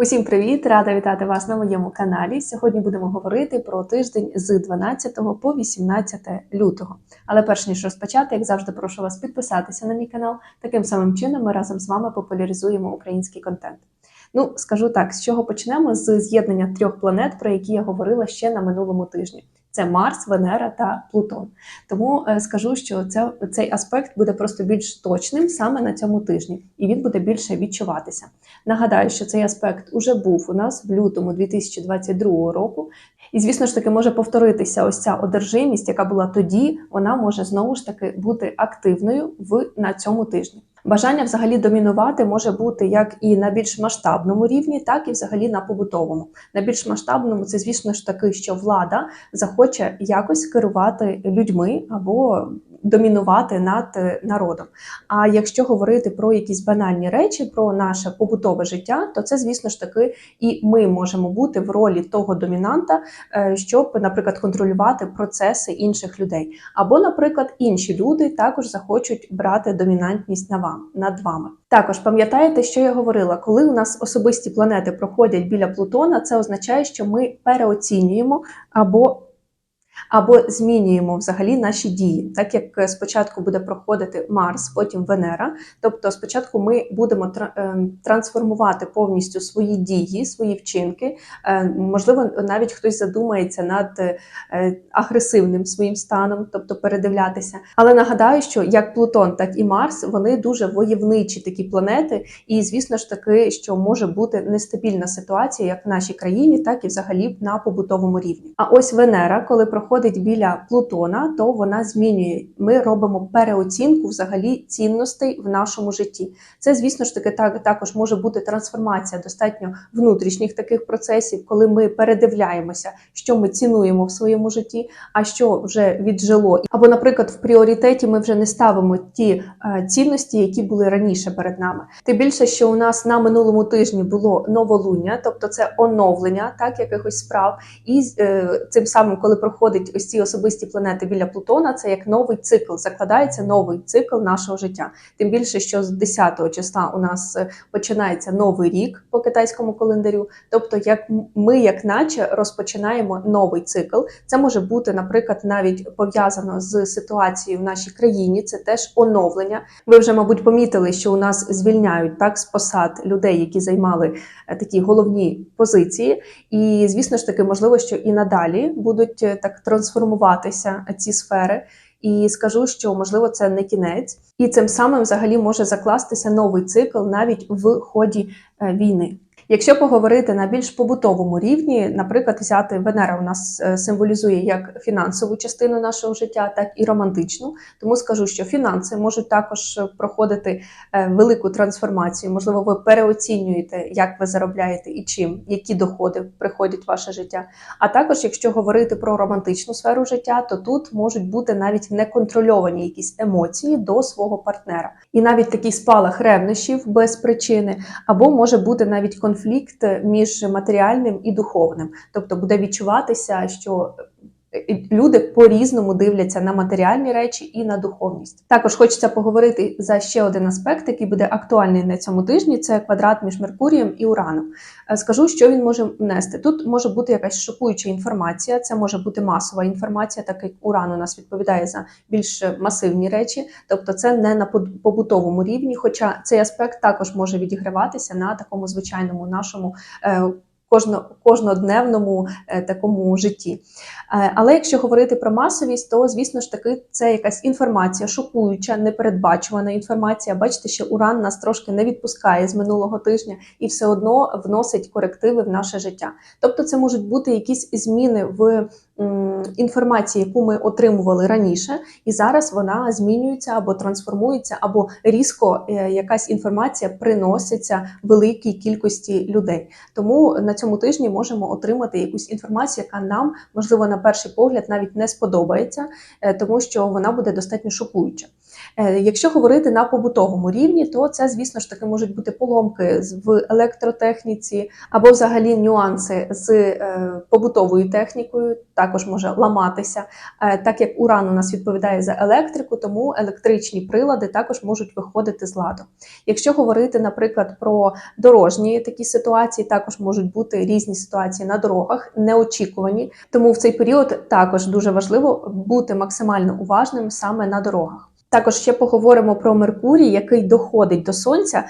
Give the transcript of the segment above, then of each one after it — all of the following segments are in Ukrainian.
Усім привіт! Рада вітати вас на моєму каналі. Сьогодні будемо говорити про тиждень з 12 по 18 лютого. Але перш ніж розпочати, як завжди, прошу вас підписатися на мій канал. Таким самим чином ми разом з вами популяризуємо український контент. Ну, скажу так, з чого почнемо з з'єднання трьох планет, про які я говорила ще на минулому тижні. Це Марс, Венера та Плутон. Тому е, скажу, що це, цей аспект буде просто більш точним саме на цьому тижні, і він буде більше відчуватися. Нагадаю, що цей аспект уже був у нас в лютому 2022 року. І, звісно ж таки, може повторитися ось ця одержимість, яка була тоді, вона може знову ж таки бути активною в на цьому тижні. Бажання взагалі домінувати може бути як і на більш масштабному рівні, так і взагалі на побутовому. На більш масштабному це, звісно ж таки, що влада захоче якось керувати людьми або домінувати над е, народом. А якщо говорити про якісь банальні речі, про наше побутове життя, то це, звісно ж таки, і ми можемо бути в ролі того домінанта, е, щоб, наприклад, контролювати процеси інших людей. Або, наприклад, інші люди також захочуть брати домінантність на вам над вами. Також пам'ятаєте, що я говорила, коли у нас особисті планети проходять біля Плутона, це означає, що ми переоцінюємо або або змінюємо взагалі наші дії, так як спочатку буде проходити Марс, потім Венера. Тобто, спочатку ми будемо трансформувати повністю свої дії, свої вчинки. Е, можливо, навіть хтось задумається над е, агресивним своїм станом, тобто передивлятися. Але нагадаю, що як Плутон, так і Марс вони дуже войовничі такі планети, і звісно ж таки, що може бути нестабільна ситуація як в нашій країні, так і взагалі на побутовому рівні. А ось Венера, коли проходить проходить біля Плутона, то вона змінює. Ми робимо переоцінку взагалі цінностей в нашому житті. Це, звісно ж таки, так також може бути трансформація достатньо внутрішніх таких процесів, коли ми передивляємося, що ми цінуємо в своєму житті, а що вже віджило. Або, наприклад, в пріоритеті ми вже не ставимо ті е, цінності, які були раніше перед нами. Тим більше, що у нас на минулому тижні було новолуння, тобто це оновлення так якихось справ, і е, цим самим, коли проходить проходять ось ці особисті планети біля Плутона, це як новий цикл, закладається новий цикл нашого життя. Тим більше, що з 10 числа у нас е, починається новий рік по китайському календарю. Тобто, як ми, як наче, розпочинаємо новий цикл. Це може бути, наприклад, навіть пов'язано з ситуацією в нашій країні. Це теж оновлення. Ви вже, мабуть, помітили, що у нас звільняють так з посад людей, які займали е, такі головні позиції. І звісно ж таки, можливо, що і надалі будуть е, так трансформуватися ці сфери. І скажу, що можливо це не кінець, і цим самим взагалі може закластися новий цикл навіть в ході війни. Якщо поговорити на більш побутовому рівні, наприклад, взяти Венера у нас е, символізує як фінансову частину нашого життя, так і романтичну. Тому скажу, що фінанси можуть також проходити е, велику трансформацію. Можливо, ви переоцінюєте, як ви заробляєте і чим, які доходи приходять в ваше життя. А також, якщо говорити про романтичну сферу життя, то тут можуть бути навіть неконтрольовані якісь емоції до свого партнера, і навіть такий спалах ревнощів без причини, або може бути навіть конфлікт між матеріальним і духовним, тобто буде відчуватися, що Люди по-різному дивляться на матеріальні речі і на духовність. Також хочеться поговорити за ще один аспект, який буде актуальний на цьому тижні: це квадрат між Меркурієм і Ураном. Е, скажу, що він може внести. Тут може бути якась шокуюча інформація, це може бути масова інформація, так як Уран у нас відповідає за більш масивні речі, тобто це не на побутовому рівні. Хоча цей аспект також може відіграватися на такому звичайному нашому е, кожно, кожнодневному е, такому житті. Е, але якщо говорити про масовість, то звісно ж таки це якась інформація, шокуюча, непередбачувана інформація. Бачите, що Уран нас трошки не відпускає з минулого тижня і все одно вносить корективи в наше життя. Тобто, це можуть бути якісь зміни в інформації, яку ми отримували раніше, і зараз вона змінюється або трансформується, або різко е, якась інформація приноситься великій кількості людей. Тому на цьому тижні можемо отримати якусь інформацію, яка нам можливо на перший погляд навіть не сподобається, е, тому що вона буде достатньо шокуюча. Е, Якщо говорити на побутовому рівні, то це, звісно ж таки, можуть бути поломки в електротехніці або взагалі нюанси з е, побутовою технікою, також може ламатися. Е, Так як уран у нас відповідає за електрику, тому електричні прилади також можуть виходити з ладу. Якщо говорити, наприклад, про дорожні такі ситуації, також можуть бути різні ситуації на дорогах, неочікувані. Тому в цей період також дуже важливо бути максимально уважним саме на дорогах. Також ще поговоримо про Меркурій, який доходить до Сонця.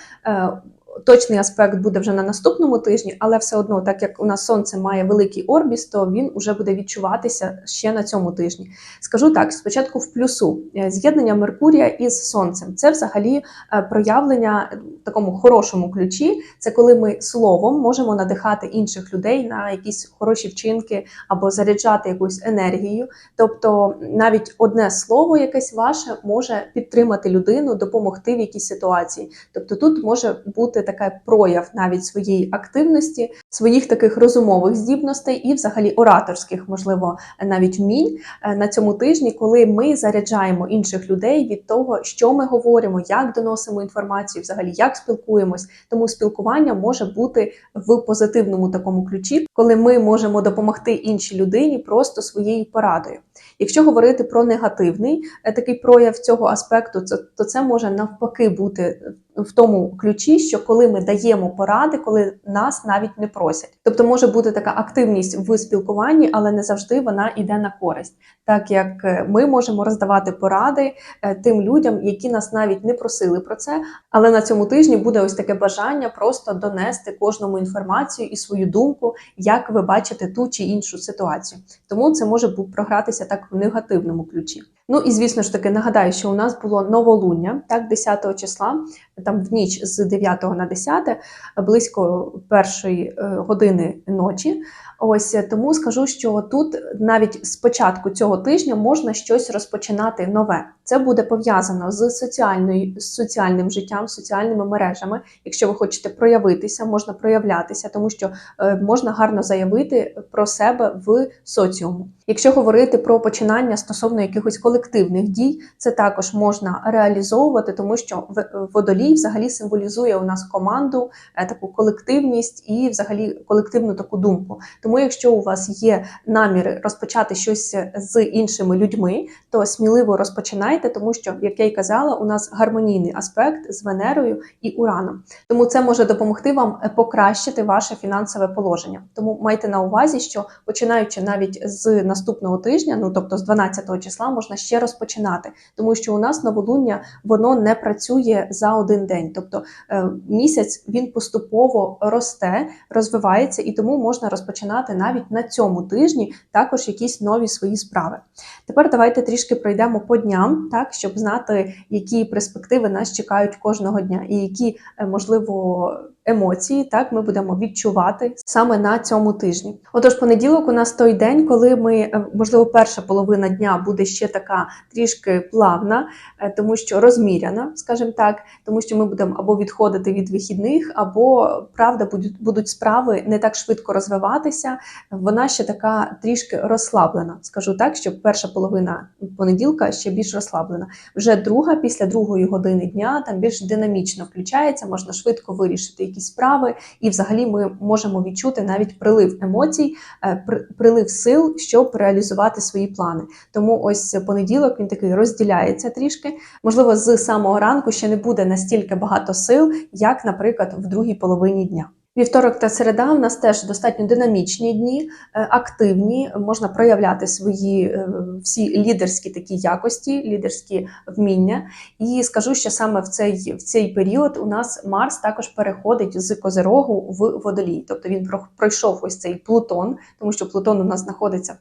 Е, Точний аспект буде вже на наступному тижні, але все одно, так як у нас сонце має великий орбіс, то він вже буде відчуватися ще на цьому тижні. Скажу так: спочатку в плюсу Е, з'єднання Меркурія із Сонцем. Це взагалі е, проявлення в такому хорошому ключі. Це коли ми словом можемо надихати інших людей на якісь хороші вчинки або заряджати якусь енергію. Тобто навіть одне слово, якесь ваше, може підтримати людину, допомогти в якійсь ситуації. Тобто тут може бути такий прояв навіть своєї активності, своїх таких розумових здібностей і, взагалі, ораторських, можливо, навіть вмінь е, на цьому тижні, коли ми заряджаємо інших людей від того, що ми говоримо, як доносимо інформацію, взагалі як спілкуємось. Тому спілкування може бути в позитивному такому ключі, коли ми можемо допомогти іншій людині просто своєю порадою. Якщо говорити про негативний е, такий прояв цього аспекту, то це може навпаки бути в тому ключі, що коли ми даємо поради, коли нас навіть не просять. Тобто може бути така активність в спілкуванні, але не завжди вона йде на користь, так як е, ми можемо роздавати поради е, тим людям, які нас навіть не просили про це. Але на цьому тижні буде ось таке бажання просто донести кожному інформацію і свою думку, як ви бачите ту чи іншу ситуацію. Тому це може програтися так в негативному ключі. Ну і звісно ж таки нагадаю, що у нас було новолуння, так, 10 числа, там в ніч з 9 на 10, близько першої е, години ночі. Ось е, тому скажу, що тут навіть з початку цього тижня можна щось розпочинати нове. Це буде пов'язано з соціальною соціальним життям, соціальними мережами. Якщо ви хочете проявитися, можна проявлятися, тому що е, можна гарно заявити про себе в соціуму. Якщо говорити про починання стосовно якихось колективних дій, це також можна реалізовувати, тому що водолій взагалі символізує у нас команду, е, таку колективність і взагалі колективну таку думку. Тому, якщо у вас є намір розпочати щось з іншими людьми, то сміливо розпочинайте, тому що, як я й казала, у нас гармонійний аспект з Венерою і Ураном. Тому це може допомогти вам покращити ваше фінансове положення. Тому майте на увазі, що починаючи навіть з наступного тижня, ну тобто з 12 числа, можна ще розпочинати, тому що у нас новолуння воно не працює за один день. Тобто е, місяць він поступово росте, розвивається, і тому можна розпочинати навіть на цьому тижні також якісь нові свої справи. Тепер давайте трішки пройдемо по дням, так щоб знати, які перспективи нас чекають кожного дня, і які е, можливо емоції так ми будемо відчувати саме на цьому тижні. Отож, понеділок у нас той день, коли ми е, можливо перша половина дня буде ще така трішки плавна, е, тому що розміряна, скажімо так, тому що ми будемо або відходити від вихідних, або правда будуть справи не так швидко розвиватися. Вона ще така трішки розслаблена. Скажу так, що перша половина понеділка ще більш розслаблена. Вже друга, після другої години дня, там більш динамічно включається, можна швидко вирішити якісь справи, і взагалі ми можемо відчути навіть прилив емоцій, е, прилив сил, щоб реалізувати свої плани. Тому ось понеділок він такий розділяється трішки. Можливо, з самого ранку ще не буде настільки багато сил, як, наприклад, в другій половині дня. Вівторок та середа в нас теж достатньо динамічні дні, е, активні, можна проявляти свої е, всі лідерські такі якості, лідерські вміння. І скажу, що саме в цей, в цей період у нас Марс також переходить з Козирогу в водолій. Тобто він пройшов ось цей Плутон, тому що Плутон у нас знаходиться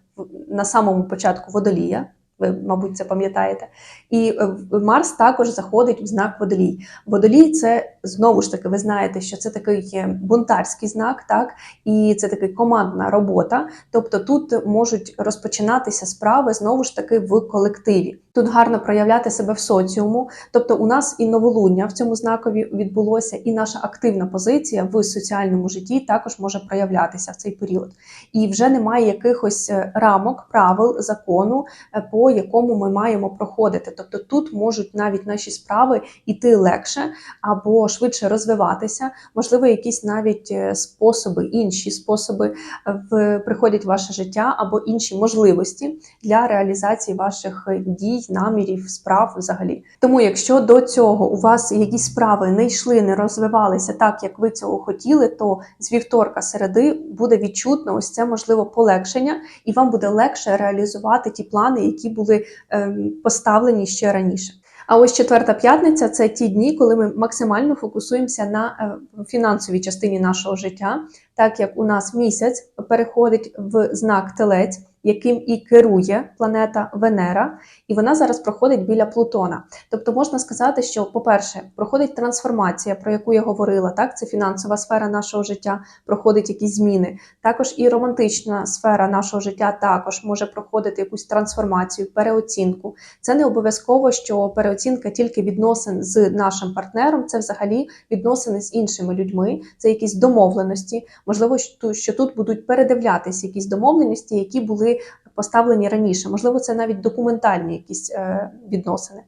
на самому початку водолія. Ви, мабуть, це пам'ятаєте. І е, Марс також заходить в знак водолій. Водолій це знову ж таки, ви знаєте, що це такий е, бунтарський знак, так і це така командна робота. Тобто тут можуть розпочинатися справи знову ж таки в колективі. Тут гарно проявляти себе в соціуму. Тобто, у нас і новолуння в цьому знакові відбулося, і наша активна позиція в соціальному житті також може проявлятися в цей період. І вже немає якихось е, рамок, правил, закону по якому ми маємо проходити. Тобто тут можуть навіть наші справи йти легше або швидше розвиватися. Можливо, якісь навіть е, способи, інші способи е, в приходять в ваше життя або інші можливості для реалізації ваших е, дій, намірів, справ взагалі. Тому, якщо до цього у вас якісь справи не йшли, не розвивалися так, як ви цього хотіли, то з вівторка середи буде відчутно ось це можливо полегшення, і вам буде легше реалізувати ті плани, які були ем, поставлені ще раніше. А ось четверта п'ятниця це ті дні, коли ми максимально фокусуємося на е, фінансовій частині нашого життя, так як у нас місяць переходить в знак Телець, яким і керує планета Венера, і вона зараз проходить біля Плутона. Тобто можна сказати, що, по-перше, проходить трансформація, про яку я говорила, так це фінансова сфера нашого життя, проходить якісь зміни. Також і романтична сфера нашого життя також може проходити якусь трансформацію, переоцінку. Це не обов'язково, що переоцінка тільки відносин з нашим партнером, це взагалі відносини з іншими людьми, це якісь домовленості. Можливо, що тут будуть передивлятися якісь домовленості, які були поставлені раніше. Можливо, це навіть документальні якісь е, відносини.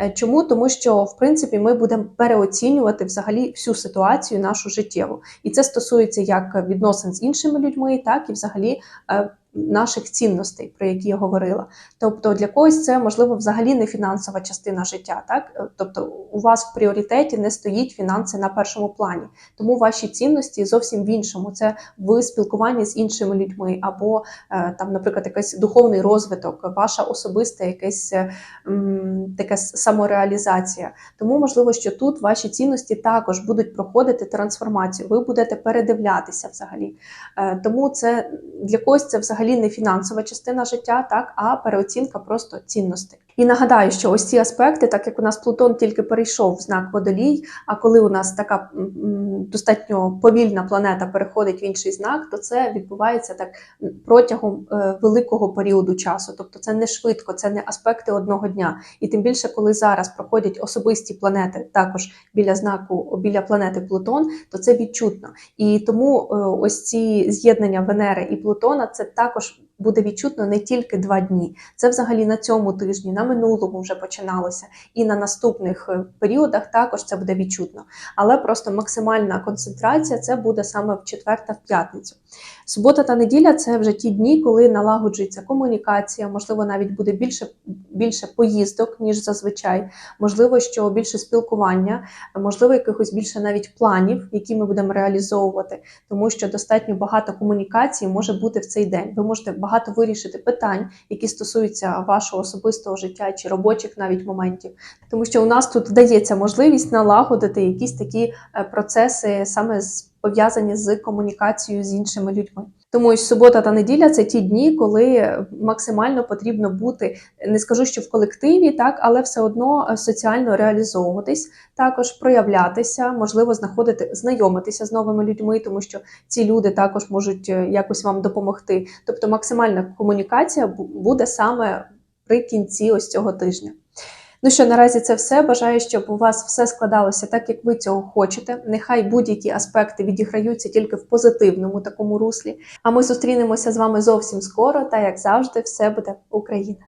Е, Чому? Тому що в принципі ми будемо переоцінювати взагалі всю ситуацію нашу життєву, і це стосується як відносин з іншими людьми, так і взагалі. Наших цінностей, про які я говорила, тобто для когось це можливо взагалі не фінансова частина життя, так? Е, тобто у вас в пріоритеті не стоїть фінанси на першому плані, тому ваші цінності зовсім в іншому. Це ви спілкуванні з іншими людьми, або е, там, наприклад, якийсь духовний розвиток, ваша особиста якась е, м, така самореалізація. Тому можливо, що тут ваші цінності також будуть проходити трансформацію. Ви будете передивлятися взагалі. Е, Тому це для когось це взагалі не фінансова частина життя, так а переоцінка просто цінностей. І нагадаю, що ось ці аспекти, так як у нас Плутон тільки перейшов в знак водолій, а коли у нас така достатньо повільна планета переходить в інший знак, то це відбувається так протягом е, великого періоду часу. Тобто це не швидко, це не аспекти одного дня. І тим більше, коли зараз проходять особисті планети, також біля знаку біля планети Плутон, то це відчутно. І тому е, ось ці з'єднання Венери і Плутона це також. Буде відчутно не тільки два дні. Це взагалі на цьому тижні, на минулому вже починалося, і на наступних е, періодах також це буде відчутно. Але просто максимальна концентрація це буде саме в четвер та в п'ятницю. Субота та неділя це вже ті дні, коли налагоджується комунікація, можливо, навіть буде більше, більше поїздок, ніж зазвичай, можливо, що більше спілкування, можливо, якихось більше навіть планів, які ми будемо реалізовувати, тому що достатньо багато комунікації може бути в цей день. Ви можете багато вирішити питань, які стосуються вашого особистого життя чи робочих навіть моментів, тому що у нас тут дається можливість налагодити якісь такі е, процеси саме з пов'язані з комунікацією з іншими людьми. Тому ось субота та неділя це ті дні, коли максимально потрібно бути, не скажу, що в колективі, так, але все одно е, соціально реалізовуватись, також проявлятися, можливо, знаходити, знайомитися з новими людьми, тому що ці люди також можуть е, якось вам допомогти. Тобто максимальна комунікація буде саме при кінці ось цього тижня. Ну що, наразі це все. Бажаю, щоб у вас все складалося так, як ви цього хочете. Нехай будь-які аспекти відіграються тільки в позитивному такому руслі. А ми зустрінемося з вами зовсім скоро. Та як завжди, все буде Україна!